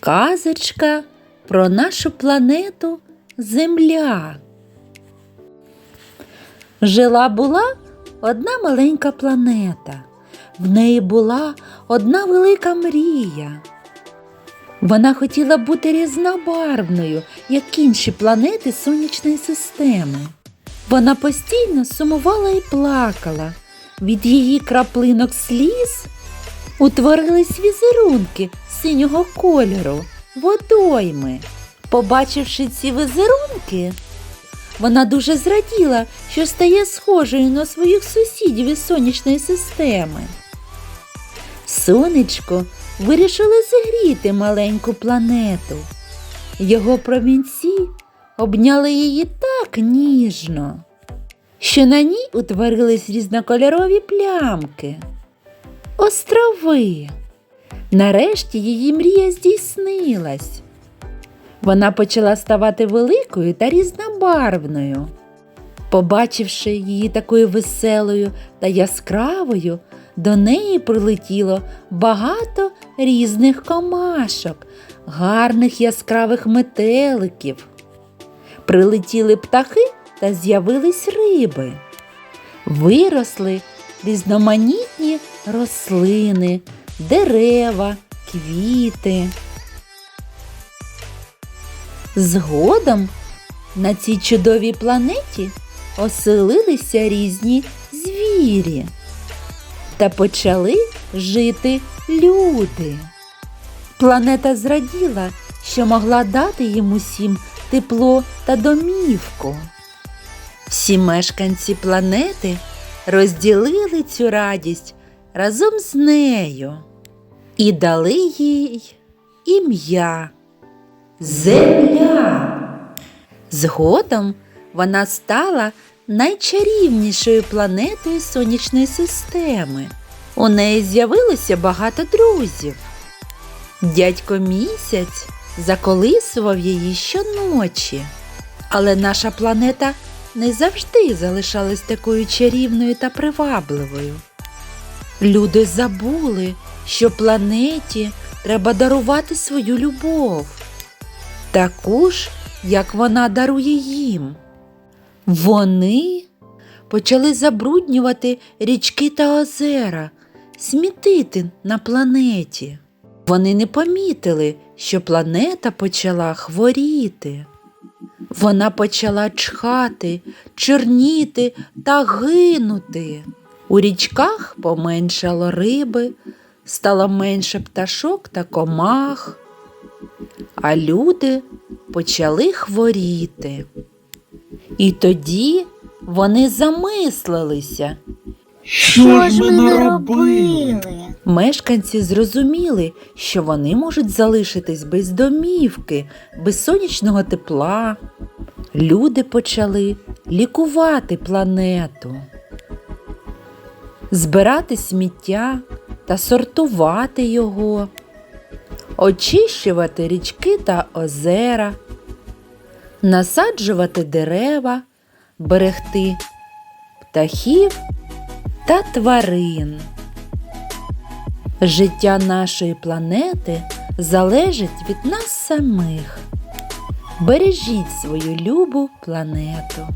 Казочка про нашу планету Земля. Жила була одна маленька планета. В неї була одна велика мрія. Вона хотіла бути різнобарвною, як інші планети сонячної системи. Вона постійно сумувала і плакала. Від її краплинок сліз утворились візерунки синього кольору, водойми. Побачивши ці візерунки, вона дуже зраділа, що стає схожою на своїх сусідів із сонячної системи. Сонечко вирішило зігріти маленьку планету. Його промінці обняли її так ніжно, що на ній утворились різнокольорові плямки. Острови. Нарешті її мрія здійснилась. Вона почала ставати великою та різнобарвною. Побачивши її такою веселою та яскравою, до неї прилетіло багато різних комашок, гарних яскравих метеликів. Прилетіли птахи та з'явились риби. Виросли різноманітні рослини, дерева, квіти. Згодом на цій чудовій планеті оселилися різні звірі та почали жити люди. Планета зраділа, що могла дати їм усім тепло та домівку. Всі мешканці планети розділили цю радість разом з нею і дали їй ім'я Земля. Згодом вона стала найчарівнішою планетою сонячної системи. У неї з'явилося багато друзів. Дядько місяць заколисував її щоночі. Але наша планета не завжди залишалась такою чарівною та привабливою. Люди забули, що планеті треба дарувати свою любов, таку ж, як вона дарує їм. Вони почали забруднювати річки та озера, смітити на планеті. Вони не помітили, що планета почала хворіти. Вона почала чхати, чорніти та гинути. У річках поменшало риби, стало менше пташок та комах, а люди почали хворіти. І тоді вони замислилися. Що ж ми наробили? Мешканці зрозуміли, що вони можуть залишитись без домівки, без сонячного тепла. Люди почали лікувати планету, збирати сміття та сортувати його, очищувати річки та озера, насаджувати дерева, берегти птахів та тварин. Життя нашої планети залежить від нас самих. Бережіть свою любу планету.